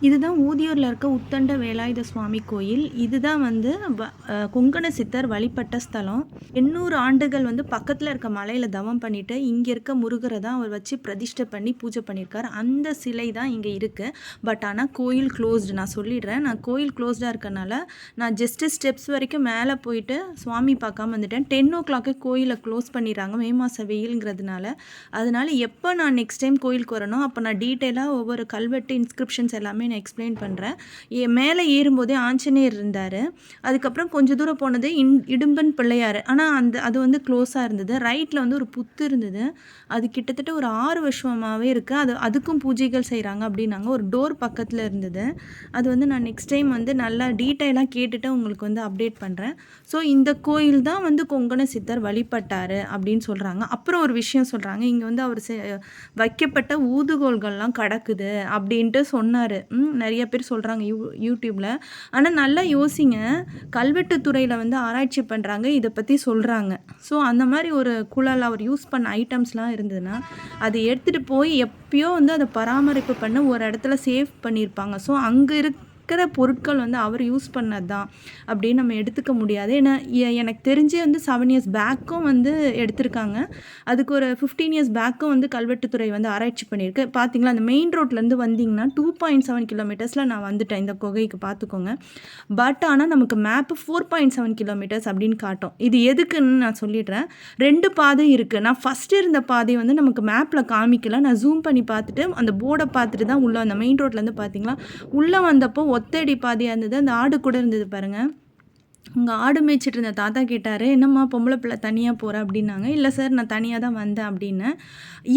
இதுதான் ஊதியூரில் இருக்க உத்தண்ட வேலாயுத சுவாமி கோயில். இதுதான் வந்து வ- கொங்கண சித்தர் வழிபட்ட ஸ்தலம். எண்ணூறு ஆண்டுகள் வந்து பக்கத்தில் இருக்க மலையில் தவம் பண்ணிட்டு இங்கே இருக்க முருகரை தான் அவர் வச்சு பிரதிஷ்டை பண்ணி பூஜை பண்ணியிருக்காரு. அந்த சிலை தான் இங்கே இருக்குது பட் ஆனால் கோயில் க்ளோஸ்டு நான் சொல்லிடுறேன். நான் கோயில் க்ளோஸ்டாக இருக்கனால நான் ஜஸ்ட்டு ஸ்டெப்ஸ் வரைக்கும் மேலே போயிட்டு சுவாமி பார்க்காம வந்துட்டேன். டென் ஓ கிளாக்கே கோயிலை க்ளோஸ் பண்ணிடுறாங்க. மே மாதம் வெயிலுங்கிறதுனால. அதனால எப்போ நான் நெக்ஸ்ட் டைம் கோயிலுக்கு வரணும் அப்போ நான் டீட்டெயிலாக ஒவ்வொரு கல்வெட்டு இன்ஸ்கிரிப்ஷன்ஸ் எல்லாமே நான் எக்ஸ்பிளைன் பண்ணுறேன் மேலே ஏறும்போதே ஆஞ்சநேயர் இருந்தார். அதுக்கப்புறம் கொஞ்சம் தூரம் போனது இன் இடும்பன் பிள்ளையார். ஆனால் அந்த அது வந்து க்ளோஸாக இருந்தது. ரைட்டில் வந்து ஒரு புத்து இருந்தது. அது கிட்டத்தட்ட ஒரு ஆறு வருஷமாகவே இருக்குது அது அதுக்கும் பூஜைகள் செய்கிறாங்க அப்படின்னாங்க. ஒரு டோர் பக்கத்தில் இருந்தது. அது வந்து நான் நெக்ஸ்ட் டைம் வந்து நல்லா டீட்டெயிலாக கேட்டுட்டு உங்களுக்கு வந்து அப்டேட் பண்ணுறேன் ஸோ இந்த கோயில் தான் வந்து கொங்கண சித்தர் வழிபட்டார் அப்படின்னு சொல்கிறாங்க அப்புறம் ஒரு விஷயம் சொல்கிறாங்க இங்கே வந்து அவர் செ- வைக்கப்பட்ட ஊதுகோல்கள்லாம் கிடக்குது அப்படின்ட்டு சொன்னார். நிறைய பேர் சொல்கிறாங்க யூ யூடியூப்பில் ஆனால் நல்லா யோசிங்க. கல்வெட்டுத்துறையில் வந்து ஆராய்ச்சி பண்ணுறாங்க இதை பற்றி சொல்கிறாங்க ஸோ அந்த மாதிரி ஒரு குழல் அவர் யூஸ் பண்ண ஐட்டம்ஸ்லாம் இருந்ததுன்னா அதை எடுத்துகிட்டு போய் எப்பயோ வந்து அதை பராமரிப்பு பண்ண ஒரு இடத்துல சேவ் பண்ணியிருப்பாங்க. ஸோ அங்கே இருக்கிற பொருட்கள் வந்து அவர் யூஸ் பண்ணது தான் அப்படின்னு நம்ம எடுத்துக்க முடியாது. ஏன்னா எனக்கு தெரிஞ்சே வந்து செவன் இயர்ஸ் பேக்கும் வந்து எடுத்திருக்காங்க. அதுக்கு ஒரு ஃபிஃப்டீன் இயர்ஸ் பேக்கும் வந்து கல்வெட்டுத்துறை வந்து ஆராய்ச்சி பண்ணியிருக்கு. பார்த்தீங்களா அந்த மெயின் ரோட்லேருந்து வந்தீங்கன்னா டூ பாயிண்ட் செவன் கிலோமீட்டர்ஸில் நான் வந்துட்டேன். இந்த குகைக்கு பார்த்துக்கோங்க பட் ஆனால் நமக்கு map four point seven kilometres அப்படின்னு காட்டும். இது எதுக்குன்னு நான் சொல்லிடுறேன். ரெண்டு பாதை இருக்குது நான் ஃபஸ்ட்டு இருந்த பாதை வந்து நமக்கு மேப்பில் காமிக்கல. நான் ஜூம் பண்ணி பார்த்துட்டு அந்த போர்டை பார்த்துட்டு தான் உள்ளே அந்த மெயின் ரோட்லேருந்து பார்த்தீங்களா உள்ளே வந்தப்போ ஒத்தடி பாதையாக இருந்தது அந்த ஆடு கூட இருந்தது பாருங்கள் உங்கள் ஆடு மேய்ச்சிட்டு இருந்த தாத்தா கேட்டார் என்னம்மா பொம்பளை பிள்ளை தனியாக போகிற அப்படின்னாங்க. இல்லை சார் நான் தனியாக தான் வந்தேன் அப்படின்னு.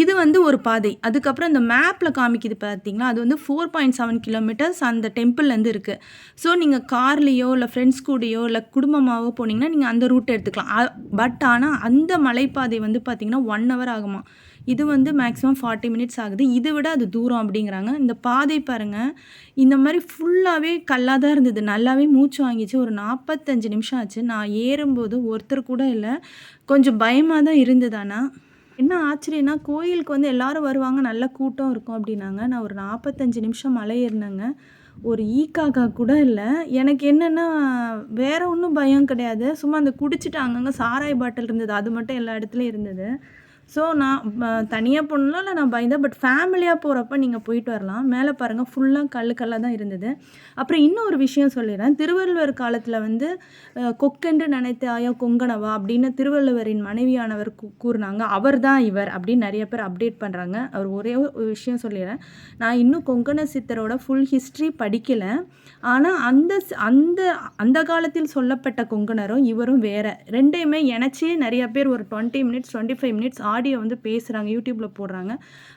இது வந்து ஒரு பாதை. அதுக்கப்புறம் இந்த மேப்பில் காமிக்குது பார்த்தீங்களா அது வந்து ஃபோர் பாயிண்ட் செவன் கிலோமீட்டர்ஸ் அந்த டெம்பிள்லேருந்து இருக்குது ஸோ நீங்கள் கார்லேயோ இல்லை ஃப்ரெண்ட்ஸ் கூடயோ இல்லை குடும்பமாகவோ போனீங்கன்னா நீங்கள் அந்த ரூட்டை எடுத்துக்கலாம். பட் ஆனால் அந்த மலைப்பாதை வந்து பார்த்தீங்கன்னா ஒன் ஹவர் ஆகுமா? இது வந்து மேக்ஸிமம் ஃபார்ட்டி மினிட்ஸ் ஆகுது. இதை விட அது தூரம் அப்படிங்கிறாங்க. இந்த பாதை பாருங்கள் இந்த மாதிரி ஃபுல்லாகவே கல்லாக தான் இருந்தது. நல்லாவே மூச்சு வாங்கிச்சு. ஒரு நாற்பத்தஞ்சு நிமிஷம் ஆச்சு. நான் ஏறும்போது ஒருத்தர் கூட இல்லை. கொஞ்சம் பயமாக தான் இருந்தது ஆனால் என்ன ஆச்சரியம்னா கோயிலுக்கு வந்து எல்லாரும் வருவாங்க. நல்ல கூட்டம் இருக்கும் அப்படின்னாங்க. நான் ஒரு நாற்பத்தஞ்சு நிமிஷம் மலை ஏறினேங்க. ஒரு ஈக்காக்கா கூட இல்லை. எனக்கு என்னென்னா வேறு ஒன்றும் பயம் கிடையாது. சும்மா அந்த குடிச்சிட்டு அங்கங்கே சாராய் பாட்டில் இருந்தது. அது மட்டும் எல்லா இடத்துலையும் இருந்தது. ஸோ நான் தனியாக போகணுன்னா இல்லை நான் பயந்தேன். பட் ஃபேமிலியாக போகிறப்ப நீங்கள் போயிட்டு வரலாம். மேலே பாருங்கள் ஃபுல்லாக கல்லு கல்லாக தான் இருந்தது. அப்புறம் இன்னும் ஒரு விஷயம் சொல்லிடுறேன். திருவள்ளுவர் காலத்தில் வந்து கொக்கென்று நினைத்து ஆயா கொங்கணவா அப்படின்னு திருவள்ளுவரின் மனைவியானவர் கூறினாங்க கூறுனாங்க. அவர் தான் இவர் அப்படின்னு நிறைய பேர் அப்டேட் பண்ணுறாங்க அவர் ஒரே ஒரு விஷயம் சொல்லிடுறேன். நான் இன்னும் கொங்கண சித்தரோட ஃபுல் ஹிஸ்ட்ரி படிக்கலை. ஆனால் அந்த அந்த அந்த காலத்தில் சொல்லப்பட்ட கொங்கணரும் இவரும் வேறு. ரெண்டையுமே இணைச்சி நிறைய பேர் ஒரு twenty minutes twenty five minutes audio வந்து பேசுகிறாங்க யூடியூப்பில் போடுறாங்க.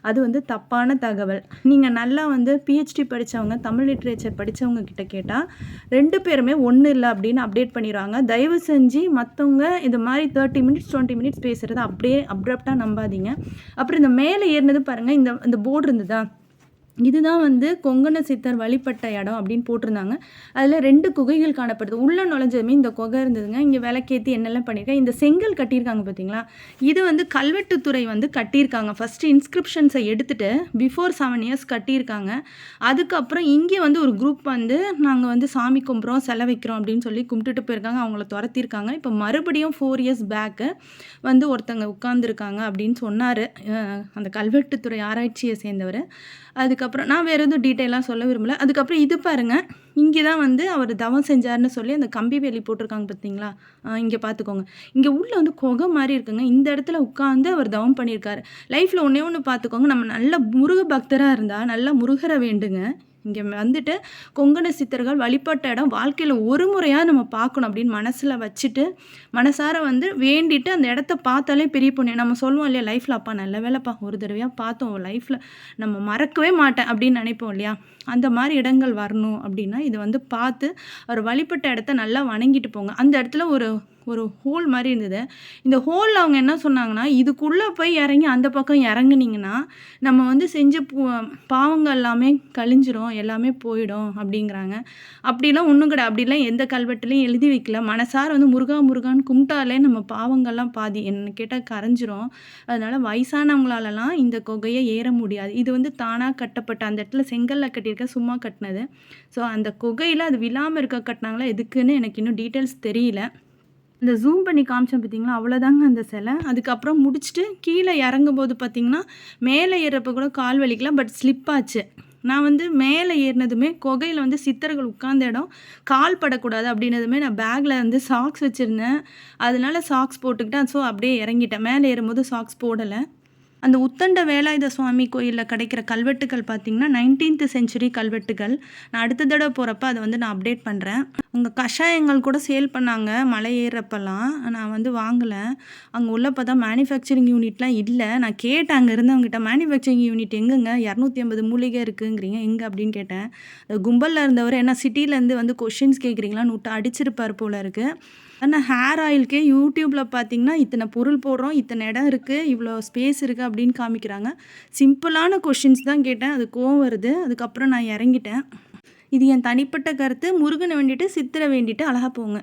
அது வந்து தப்பான தகவல். நீங்கள் நல்லா வந்து பிஹெச்டி படித்தவங்க தமிழ் லிட்ரேச்சர் படித்தவங்க கிட்ட கேட்டால் ரெண்டு பேருமே ஒன்றும் இல்லை அப்படின்னு அப்டேட் பண்ணிடுவாங்க. தயவு செஞ்சு மற்றவங்க இது மாதிரி தேர்ட்டி மினிட்ஸ் டுவெண்ட்டி மினிட்ஸ் பேசுகிறத அப்படியே அப்ரப்டாக நம்பாதீங்க. அப்புறம் இந்த மேலே ஏறினது பாருங்கள் இந்த இந்த போர்டு இருந்ததா? இதுதான் வந்து கொங்கண சித்தர் வழிபட்ட இடம் அப்படின்னு போட்டிருந்தாங்க. அதில் ரெண்டு குகைகள் காணப்படுது. உள்ளே நுழைஞ்சதுமே இந்த குகை இருந்ததுங்க. இங்கே விளக்கேற்றி என்னெல்லாம் பண்ணியிருக்கேன் இந்த செங்கல் கட்டியிருக்காங்க பார்த்தீங்களா இது வந்து கல்வெட்டுத்துறை வந்து கட்டியிருக்காங்க. ஃபஸ்ட்டு இன்ஸ்கிரிப்ஷன்ஸை எடுத்துட்டு பிஃபோர் செவன் இயர்ஸ் கட்டியிருக்காங்க. அதுக்கப்புறம் இங்கே வந்து ஒரு குரூப் வந்து நாங்கள் வந்து சாமி கும்பிட்றோம் செலை வைக்கிறோம் அப்படின்னு சொல்லி கும்பிட்டுட்டு போயிருக்காங்க. அவங்கள துரத்திருக்காங்க இப்போ மறுபடியும் ஃபோர் இயர்ஸ் பேக்கு வந்து ஒருத்தங்க உட்காந்துருக்காங்க அப்படின்னு சொன்னார். அந்த கல்வெட்டுத்துறை ஆராய்ச்சியை சேர்ந்தவர். அதுக்கு அதுக்கப்புறம் நான் வேறு எதுவும் டீட்டெயிலாக சொல்ல விரும்பல. அதுக்கப்புறம் இது பாருங்கள் இங்கே தான் வந்து அவர் தவம் செஞ்சார்னு சொல்லி அந்த கம்பி வேலி போட்டிருக்காங்க பார்த்தீங்களா? இங்கே பார்த்துக்கோங்க இங்கே உள்ளே வந்து குகை மாதிரி இருக்குங்க. இந்த இடத்துல உட்காந்து அவர் தவம் பண்ணியிருக்காரு. லைஃப்பில் ஒன்றே ஒன்று பார்த்துக்கோங்க நம்ம நல்ல முருக பக்தராக இருந்தால் நல்லா முருகரை வேண்டுங்க. இங்கே வந்துட்டு கொங்கண சித்தர்கள் வழிபட்ட இடம் வாழ்க்கையில் ஒரு முறையாக நம்ம பார்க்கணும் அப்படின்னு மனசில் வச்சுட்டு மனசார வந்து வேண்டிட்டு அந்த இடத்த பார்த்தாலே பெரிய புண்ணியம். நம்ம சொல்லுவோம் இல்லையா லைஃப்பில் அப்பா நல்ல வேலைப்பா. ஒரு தடவையாக பார்த்தோம் லைஃப்பில் நம்ம மறக்கவே மாட்டேன் அப்படின்னு நினைப்போம் இல்லையா? அந்த மாதிரி இடங்கள் வரணும் அப்படின்னா இது வந்து பார்த்து அவர் வழிபட்ட இடத்த நல்லா வணங்கிட்டு போங்க. அந்த இடத்துல ஒரு ஒரு ஹோல் மாதிரி இருந்தது. இந்த ஹோலில் அவங்க என்ன சொன்னாங்கன்னா இதுக்குள்ளே போய் இறங்கி அந்த பக்கம் இறங்குனிங்கன்னா நம்ம வந்து செஞ்ச பூ பாவங்கள் எல்லாமே கழிஞ்சிரும் எல்லாமே போயிடும் அப்படிங்கிறாங்க. அப்படிலாம் ஒன்றும் கிடையாது. அப்படிலாம் எந்த கல்வெட்டுலையும் எழுதி வைக்கல. மனசார வந்து முருகா முருகான்னு கும்பிட்டாலே நம்ம பாவங்கள்லாம் பாதி என்ன கேட்டால் கரைஞ்சிரும். அதனால் வயசானவங்களாலலாம் இந்த குகையை ஏற முடியாது. இது வந்து தானாக கட்டப்பட்ட அந்த இடத்துல செங்கல்ல கட்டியிருக்க சும்மா கட்டினது. ஸோ அந்த குகையில் அது விழாமல் இருக்க கட்டினாங்களா எதுக்குன்னு எனக்கு இன்னும் டீட்டெயில்ஸ் தெரியல. இந்த ஜூம் பண்ணி காமிச்சோம் பார்த்தீங்களா? அவ்வளோதாங்க அந்த சிலை. அதுக்கப்புறம் முடிச்சுட்டு கீழே இறங்கும் போது பார்த்தீங்கன்னா மேலே ஏறப்போ கூட கால் வலிக்கலாம் பட் ஸ்லிப் ஆச்சு. நான் வந்து மேலே ஏறினதுமே குகையில் வந்து சித்தர்கள் உட்கார்ந்த இடம். கால் படக்கூடாது அப்படின்னதுமே நான் பேக்கில் வந்து சாக்ஸ் வச்சுருந்தேன். அதனால சாக்ஸ் போட்டுக்கிட்டேன். ஸோ அப்படியே இறங்கிட்டேன். மேலே ஏறும்போது சாக்ஸ் போடலை. அந்த உத்தண்ட வேலாயுத சுவாமி கோயிலில் கிடைக்கிற கல்வெட்டுகள் பார்த்திங்கன்னா நைன்டீன்த் செஞ்சுரி கல்வெட்டுகள். நான் அடுத்த தடவை போகிறப்ப அதை வந்து நான் அப்டேட் பண்ணுறேன் அங்கே கஷாயங்கள் கூட சேல் பண்ணாங்க மலை ஏறுறப்பெல்லாம் நான் வந்து வாங்கலை. அங்கே உள்ள பார்த்தா மேனுஃபேக்சரிங் யூனிட்லாம் இல்லை. நான் கேட்டேன் அங்கே இருந்தவங்ககிட்ட மேனுஃபேக்சரிங் யூனிட் எங்கேங்க? இரநூத்தி ஐம்பது மூலிகை இருக்குங்கிறீங்க. எங்கே? அப்படின்னு கேட்டேன். அந்த கும்பலில் இருந்தவர் என்ன சிட்டிலேருந்து வந்து கொஷின்ஸ் கேட்குறீங்களான்னு விட்டு அடிச்சிருப்பார் போல இருக்குது ஆனால் ஹேர் ஆயிலுக்கே யூடியூப்பில் பார்த்தீங்கன்னா இத்தனை பொருள் போடுறோம் இத்தனை இடம் இருக்குது இவ்வளோ ஸ்பேஸ் இருக்குது அப்படின்னு காமிக்கிறாங்க. சிம்பிளான கொஷின்ஸ் தான் கேட்டேன். அது கோவம் வருது. அதுக்கப்புறம் நான் இறங்கிட்டேன். இது என் தனிப்பட்ட கருத்து. முருகனை வேண்டிட்டு சித்திரை வேண்டிட்டு அழகாக போங்க.